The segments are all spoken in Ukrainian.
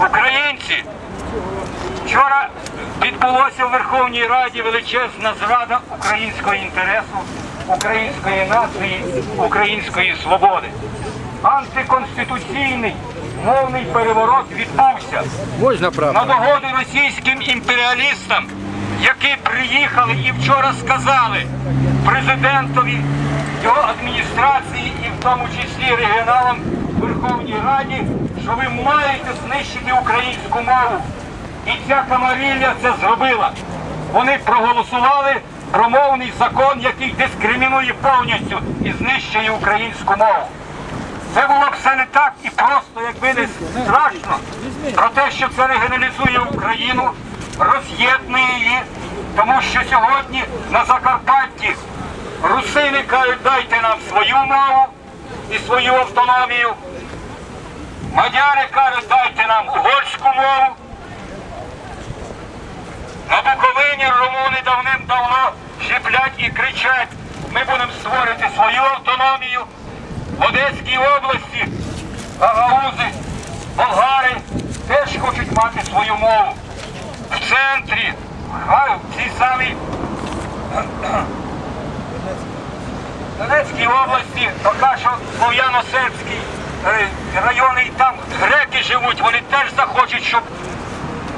Українці, вчора відбулося в Верховній Раді величезна зрада українського інтересу, української нації, української свободи. Антиконституційний мовний переворот відбувся Можна на догоду російським імперіалістам, які приїхали і вчора сказали президентові, його адміністрації і в тому числі регіоналам Верховній Раді, що ви маєте знищити українську мову. І ця камарілля це зробила. Вони проголосували про мовний закон, який дискримінує повністю і знищує українську мову. Це було б все не так і просто, якби не страшно про те, що це регіоналізує Україну, роз'єднує її, тому що сьогодні на Закарпатті русини кажуть, дайте нам свою мову і свою автономію. Мадяри кажуть, дайте нам угорську мову. На Буковині румуни давним-давно шиплять і кричать, ми будемо створити свою автономію. В Одеській області гагаузи, болгари теж хочуть мати свою мову. В центрі, в цій Донецькій області, поки що Слов'яно-Сербський е, райони, і там греки живуть, вони теж захочуть, щоб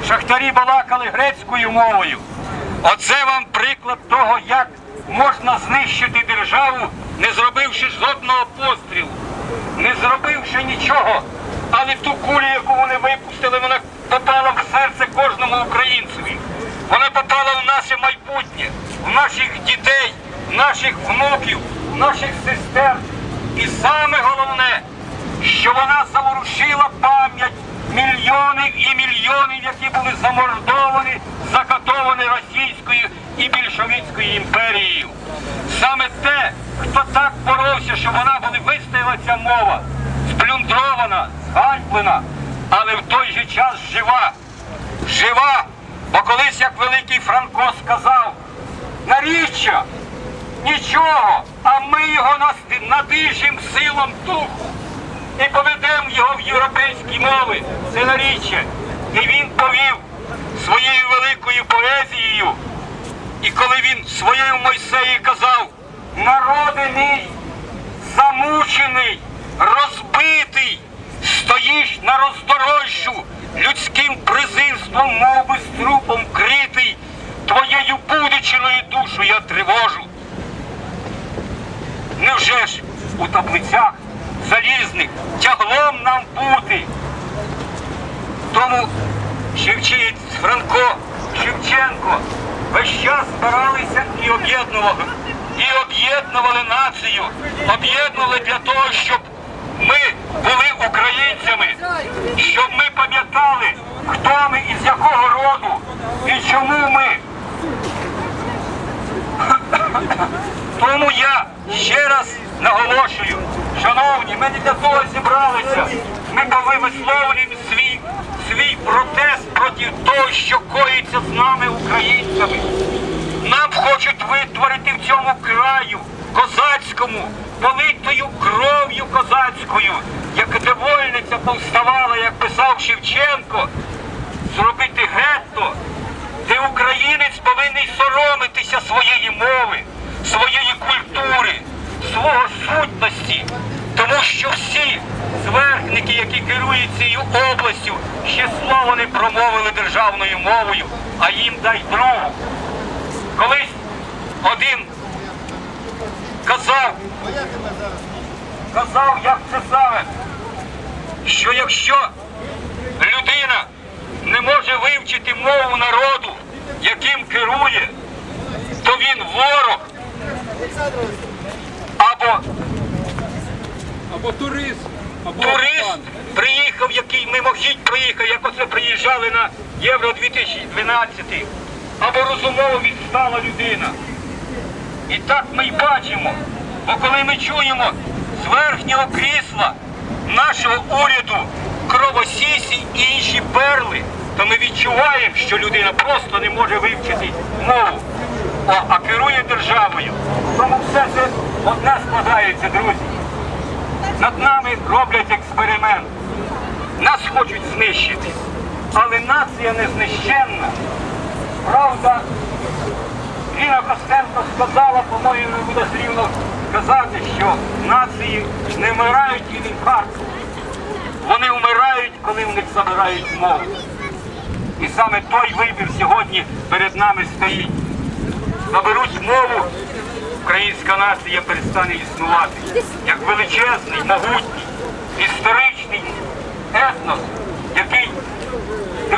шахтарі балакали грецькою мовою. Оце вам приклад того, як можна знищити державу, не зробивши жодного пострілу, не зробивши нічого. Але ту кулю, яку вони випустили, вона попала в серце кожному українцеві. Вона попала в наше майбутнє, в наших дітей, в наших внуків, в наших сестер. І саме головне, що вона заворушила пам'ять мільйонів і мільйонів, які були замордовані, закатовані Російською і більшовицькою імперією. Саме те, хто так боровся, щоб вона була вистояла ця мова, сплюндрована, зганьблена, але в той же час жива. Жива, бо колись, як великий Франко сказав, наріччя, нічого, а ми його надишимо силом духу і поведемо його в європейські мови. Це наріччя. І він повів своєю великою поезією. І коли він своєю Мойсеї казав, народи мій замучений, розбитий, стоїш на роздорожжю, людським презирством, мов би, з трупом критий, твоєю будучиною душу я тривожу. Невже ж у таблицях залізних тяглом нам бути? Тому Шевчець, Франко, Шевченко весь час збиралися і об'єднували, і об'єднували націю, об'єднували для того, щоб ми були українцями, щоб ми пам'ятали, хто ми і з якого роду, і чому ми. Тому я ще раз наголошую, шановні, ми не для того зібралися. Ми висловлюємо свій, свій протест проти того, що коїться з нами, українцями. Нам хочуть витворити в цьому краю козацькому, политою кров'ю козацькою, як девольниця повставала, як писав Шевченко, зробити гетто, де українець повинен соромитися своєї мови, своєї культури, свого сутності, тому що всі зверхники, які керують цією областю, ще слово не промовили державною мовою, а їм дай другу. Колись один казав, казав, як це саме, що якщо людина не може вивчити мову народу, яким керує, то він ворог або Або турист, або турист приїхав, який мимохідь приїхав, як оце приїжджали на Євро 2012, або розумово відстала людина. І так ми й бачимо. Бо коли ми чуємо з верхнього крісла нашого уряду кровосісі і інші перли, то ми відчуваємо, що людина просто не може вивчити мову, а, а керує державою. Тому все це одне складається, друзі. Над нами роблять експеримент. Нас хочуть знищити. Але нація не знищенна. Правда, Ліна Костенко сказала, по-моєму, не буде зрівно казати, що нації не вмирають від інфаркту. Вони вмирають, коли в них забирають мову. І саме той вибір сьогодні перед нами стоїть. Заберуть мову, українська нація перестане існувати. Як величезний, могутній, історичний етнос,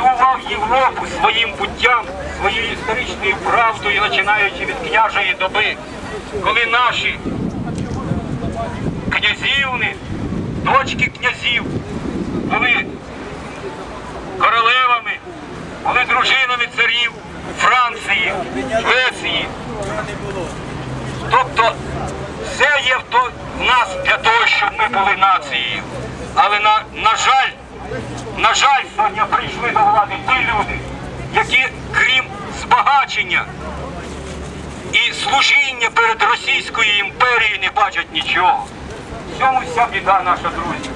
дивував Європу своїм буттям, своєю історичною правдою, починаючи від княжої доби, коли наші князівни, дочки князів були королевами, були дружинами царів Франції, Швеції. Тобто все є в нас для того, щоб ми були нацією. Але на, на жаль, на жаль, сьогодні прийшли до влади ті люди, які крім збагачення і служіння перед Російською імперією не бачать нічого. В цьому вся біда наша, друзі.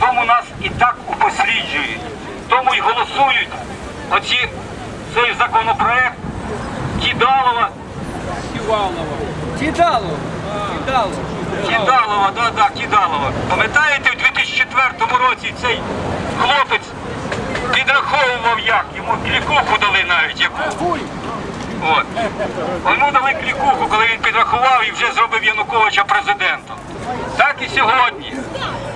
Тому нас і так упосліджують. Тому й голосують оці, цей законопроект Кідалова, Ківалова. Кидало, кидало. Кідалова, да, да, Кідалова. Пам'ятаєте, в 2004 році цей хлопець підраховував як, йому клікуху дали навіть яку. От. Йому дали клікуху, коли він підрахував і вже зробив Януковича президентом. Так і сьогодні.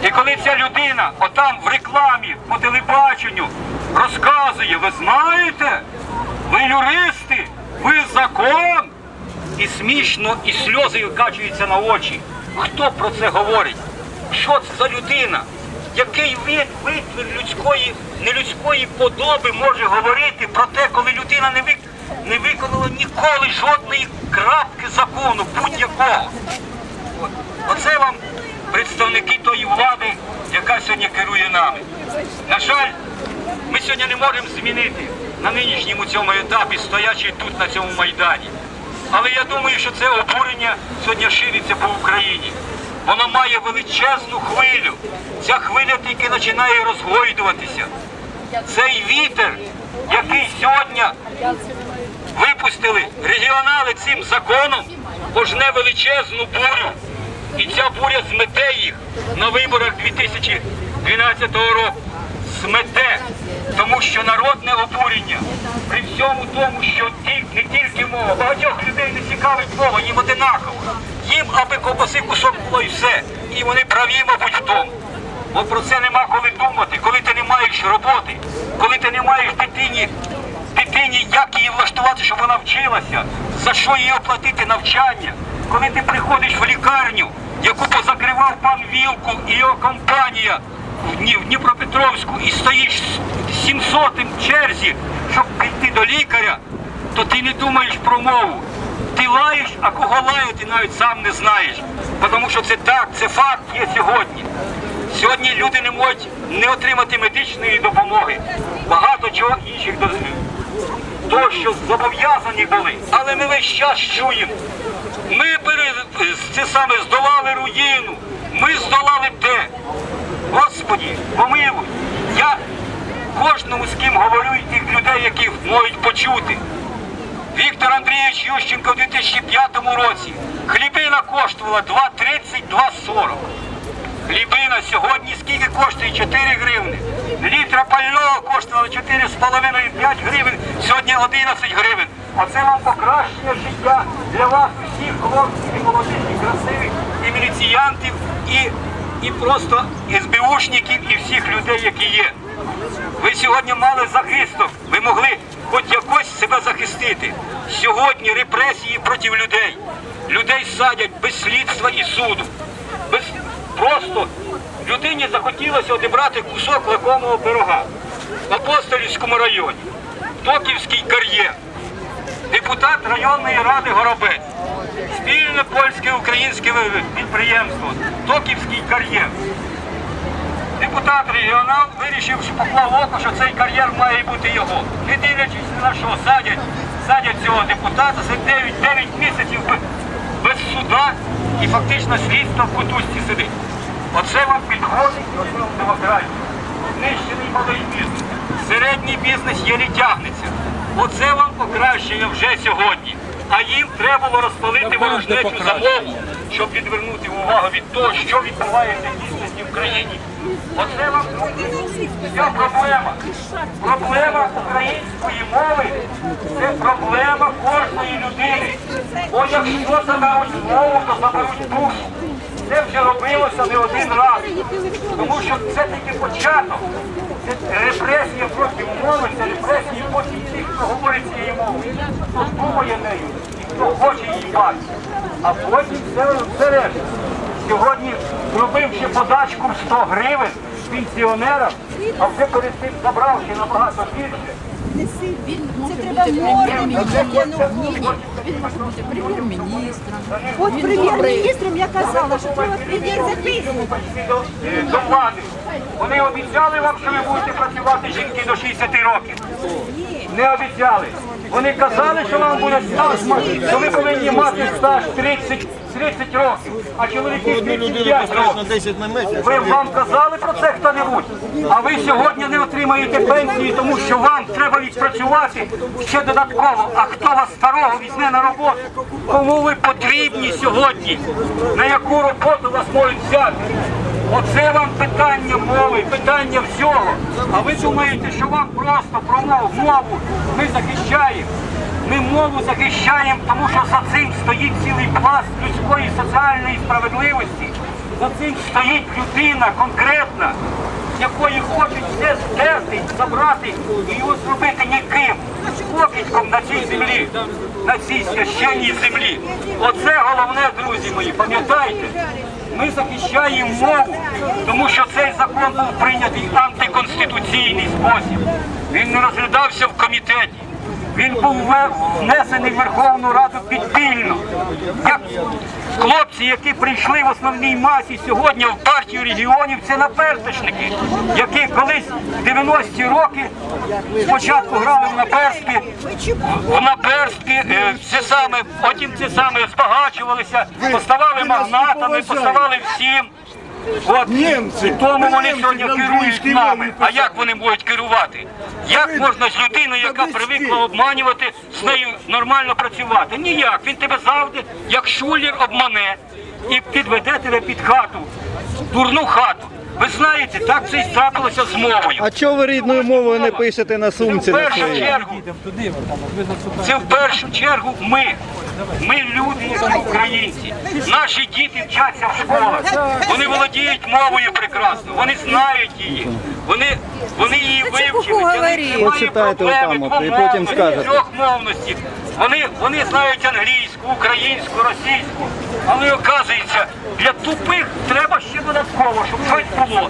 І коли ця людина отам в рекламі по телебаченню розказує, ви знаєте, ви юристи, ви закон, і смішно, і сльози викачуються на очі. Хто про це говорить? Що це за людина? Який вид, витвір людської, нелюдської подоби може говорити про те, коли людина не, вик, не виконала ніколи жодної крапки закону, будь-якого? Оце вам представники тої влади, яка сьогодні керує нами. На жаль, ми сьогодні не можемо змінити на нинішньому цьому етапі, стоячи тут на цьому майдані. Але я думаю, що це обурення сьогодні шириться по Україні. Воно має величезну хвилю. Ця хвиля тільки починає розгойдуватися. Цей вітер, який сьогодні випустили регіонали цим законом, пожне величезну бурю. І ця буря змете їх на виборах 2012 року. Змете. Тому що народне обурення при всьому тому, що не тільки мова, багатьох людей не цікавить мова, їм одинаково. Їм аби ковбаси кусок було і все. І вони праві, мабуть, в тому. Бо про це нема коли думати, коли ти не маєш роботи, коли ти не маєш дитині, дитині, як її влаштувати, щоб вона вчилася, за що їй оплатити навчання, коли ти приходиш в лікарню, яку позакривав пан Вілку і його компанія в Дніпропетровську і стоїш 700 в черзі, щоб прийти до лікаря, то ти не думаєш про мову. Ти лаєш, а кого лаяти навіть сам не знаєш. Тому що це так, це факт є сьогодні. Сьогодні люди не можуть не отримати медичної допомоги. Багато чого інших до того, що зобов'язані були. Але ми весь час чуємо. Ми пере... це саме здолали руїну. Ми здолали те. Господі, помилуй. Я кожному з ким говорю і тих людей, які можуть почути. Віктор Андрійович Ющенко в 2005 році хлібина коштувала 2,30, 2,40. Хлібина сьогодні скільки коштує? 4 гривни. Літра пального коштувала 4,5-5 гривень, сьогодні 11 гривень. А це вам покращення життя для вас усіх хлопців і молодих, і красивих, і міліціянтів, і, і просто СБУшників, і всіх людей, які є. Ви сьогодні мали захисток, ви могли хоч якось себе захистити. Сьогодні репресії проти людей. Людей садять без слідства і суду. Без... Просто людині захотілося одібрати кусок лакомого пирога в Апостолівському районі, Токівський кар'єр, депутат районної ради Горобець, спільне польське українське підприємство, Токівський кар'єр. Депутат регіонал вирішив, що поклав око, що цей кар'єр має бути його. Не дивлячись на що, садять, садять цього депутата за 9, 9 місяців без, суда і фактично слідство в кутузці сидить. Оце вам підходить, оце вам демократія. Знищений малий бізнес. Середній бізнес єлі тягнеться. Оце вам покращення вже сьогодні. А їм треба було розпалити ворожнечу за покращення. мову, щоб відвернути увагу від того, що відбувається в дійсності в країні. Оце вам вся проблема. Проблема української мови це проблема кожної людини. Бо якщо заберуть мову, то заберуть душу. Це вже робилося не один раз. Тому що це тільки початок. Це репресія проти мови, це репресії проти тих, хто говорить цією мовою, хто думає нею і хто хоче її бачити. А потім все, решта. Сьогодні зробивши подачку в 100 гривень пенсіонерам, а вже перед тим забравши набагато більше. Це треба море міняти. Він може бути прем'єр-міністром. От прем'єр-міністром я казала, що треба прем'єр записувати. е, до влади. Вони обіцяли вам, що ви будете працювати жінки до 60 років. Не обіцяли. Вони казали, що вам буде стаж, що ви повинні мати стаж 30, 30 років, а чоловіки 35 років. 10 на місяць. Ви вам казали про це хто-небудь? А ви сьогодні не отримаєте пенсії, тому що вам треба відпрацювати ще додатково. А хто вас старого візьме на роботу? Кому ви потрібні сьогодні? На яку роботу вас можуть взяти? Оце вам питання мови, питання всього. А ви думаєте, що вам просто про мову ми захищаємо? Ми мову захищаємо, тому що за цим стоїть цілий пласт людської соціальної справедливості. За цим стоїть людина конкретна, якої хочуть все стерти, забрати і його зробити ніким, покидьком на цій землі, на цій священній землі. Оце головне, друзі мої, пам'ятайте. Ми захищаємо мову, тому що цей закон був прийнятий в антиконституційний спосіб. Він не розглядався в комітеті. Він був внесений в Верховну Раду підпільно. Як хлопці, які прийшли в основній масі сьогодні в партію регіонів, це наперсточники, які колись в 90-ті роки спочатку грали в наперстки, в наперстки, е, це саме, потім це саме збагачувалися, поставали магнатами, поставали всім. От Німці, тому вони німці сьогодні керують нами. А як вони можуть керувати? Як можна з людиною, яка привикла обманювати, з нею нормально працювати? Ніяк. Він тебе завжди, як шулер, обмане і підведе тебе під хату, дурну хату. Ви знаєте, так це і трапилося з мовою. А чого ви рідною мовою не пишете на Це в сумці першу чергу. Це в першу чергу ми. Ми люди, українці. Наші діти вчаться в школах. Вони володіють мовою прекрасно. Вони знають її. Вони, вони її вивчили. Почитайте проблеми отам от, і потім скажете. Вони, вони знають англійську, українську, російську. Але оказується, для тупих треба ще додатково, щоб щось було.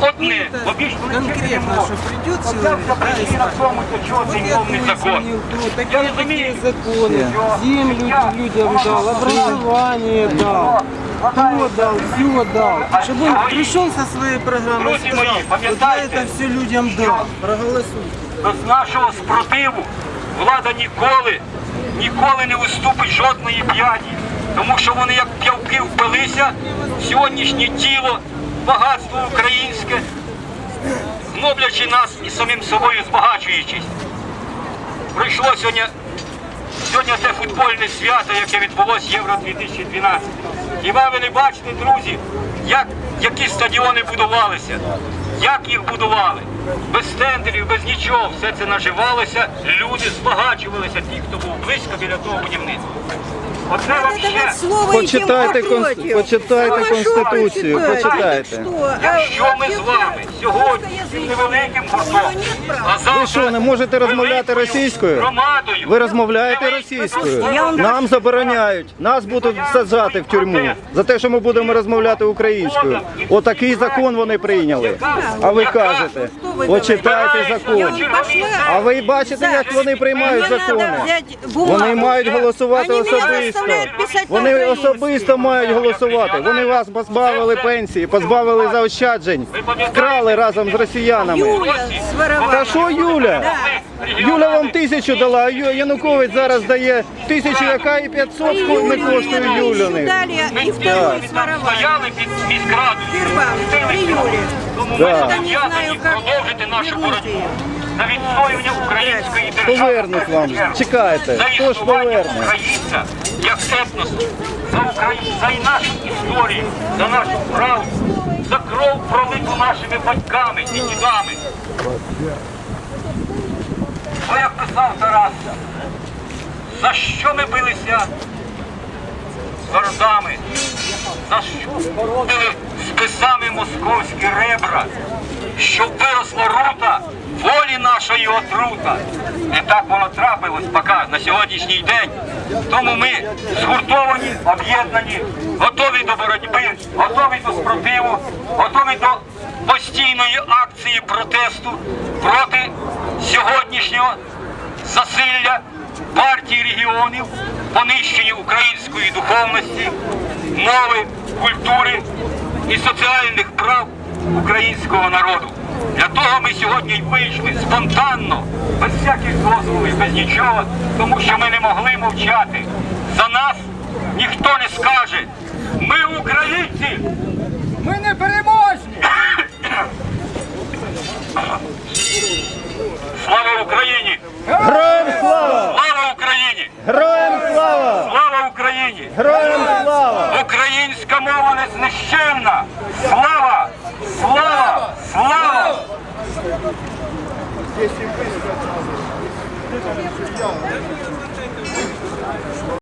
Одне, обічно конкретно, что придет Оце человек, вся причина в тому, до чого цей мовний закон. Я такие розумію, такие законы, землю людям дал, образование дал, то дал, все дал. Чтобы он пришел со своей программой и Друзі сказал, мої, вот я пам'ятайте, это все людям дал, проголосуйте. без нашого спротиву влада ніколи, ніколи не уступить жодної п'яді. Тому що вони як п'явки впилися сьогоднішнє тіло, багатство українське, гноблячи нас і самим собою збагачуючись. Прийшло сьогодні, сьогодні це футбольне свято, яке відбулося Євро 2012. Хіба ви не бачите, друзі, як, які стадіони будувалися, як їх будували? Без тендерів, без нічого, все це наживалося, люди збагачувалися, ті, хто був близько біля того будівництва. Оце. Почитайте, конс- почитайте Конституцію, почитайте. Якщо ми з вами сьогодні цим невеликим гуртом, а Ви що, не можете розмовляти великою російською? громадою, Ви розмовляєте російською. Нам забороняють. Нас будуть саджати в тюрму за те, що ми будемо розмовляти українською. Отакий закон вони прийняли. А ви кажете, почитайте закон. А ви бачите, як вони приймають закони? Вони мають голосувати особисто. Вони особисто мають голосувати. Вони вас позбавили пенсії, позбавили заощаджень, вкрали разом з росіянами. Та що Юля? Юля вам тисячу дала, а Янукович зараз дає тисячу, яка і 500 не коштує Юляних. Дали Ми и вторую стояли під. Тому ми Да. Зобов'язані продовжити нашу боротьбу ее. відстоювання української держави. Повернуть вам. Чекайте, хто ж поверне? Як етносу, за Україну, за нашу історію, за нашу правду, за кров пролиту нашими батьками і дідами. Бо як писав Тарас, за що ми билися з городами, за що били списами московські ребра, щоб виросла рута, волі нашої отрута. І так воно трапилось поки на сьогоднішній день. Тому ми згуртовані, об'єднані, готові до боротьби, готові до спротиву, готові до постійної акції протесту проти сьогоднішнього засилля партії регіонів, понищення української духовності, мови, культури і соціальних прав українського народу. Для того ми сьогодні й вийшли спонтанно, без всяких дозволів, без нічого, тому що ми не могли мовчати. За нас ніхто не скаже. Ми українці! Ми не переможні! Слава Україні! Героям слава! Слава Україні! Героям слава! Слава Україні! Героям слава! Українська мова не знищенна! Jeśli wyszło, to